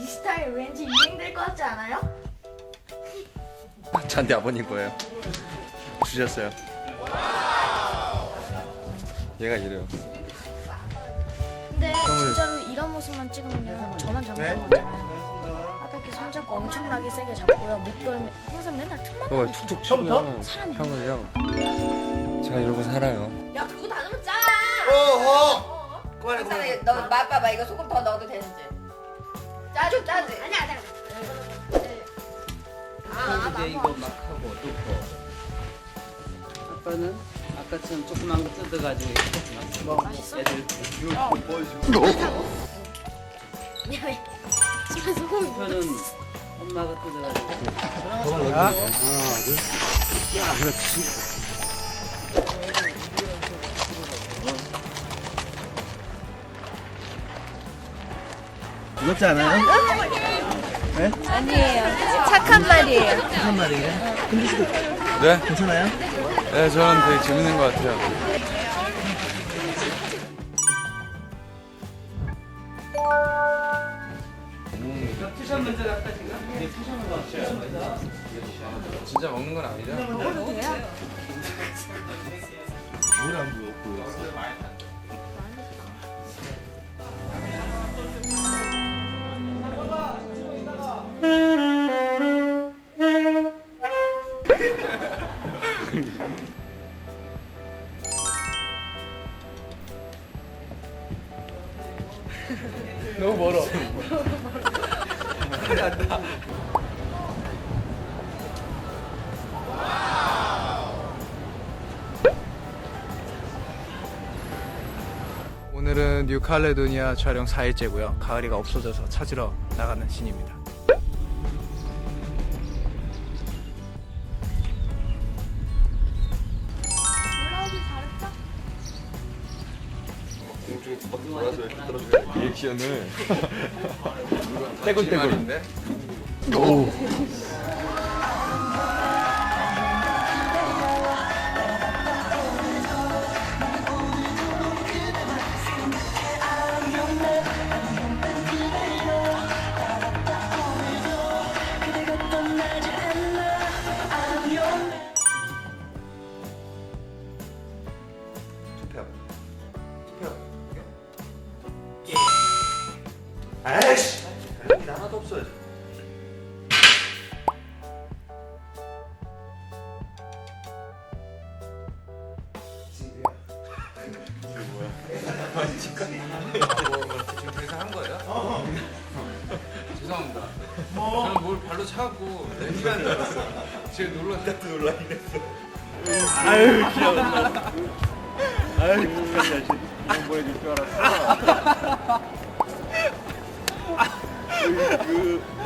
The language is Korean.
이 스타일 왠지 유행될 것 같지 않아요? 저한테 아버님 거예요. 주셨어요. 얘가 이래요. 근데 진짜로 이런 모습만 찍으면 저만 잘못한 거잖아요. 아까 이렇게 손잡고 엄청나게 세게 잡고요. 목덜미 항상 맨날 틈만 그거 나고 툭툭 치면 사람이 형을요. 제가 이러고 살아요. 야 그거 다 넣으면 짜. 어허. 그만해 사람이 그만해. 너 맛봐봐 이거 소금 더 넣어도 되는지. 짜죠 짜지. 아니야 아니야. 아, 이제 이거 막 하고 넣고 아빠는 아까처럼 조그만 거 뜯어가지고 이렇게 막 맛있어? 애들 집에 소금이. 편은 엄마가 뜯어가지고 무겁지 않아요? 아니에요. 착한 말이에요. 무슨 말이에요? 네? 괜찮아요? 네, 저는 되게 재밌는 것 같아요. 투샷 먼저 갈까 지금? 네, 투샷 먼저 진짜 먹는 건 아 너무 멀어. 오늘은 뉴칼레도니아 촬영 4일째고요. 가을이가 없어져서 찾으러 나가는 신입니다. 리액션을. 떼굴떼굴인 에이씨. 별일 하나도 없어요. 지금 계산한 거예요? 죄송합니다. 저는 뭘 발로 차갖고 내시간 줄 알았어. 제가 놀랐는데. 놀라긴 했어. 아유 귀여워. 아유 이거 보여줄 줄 알았어. 그, 그, 그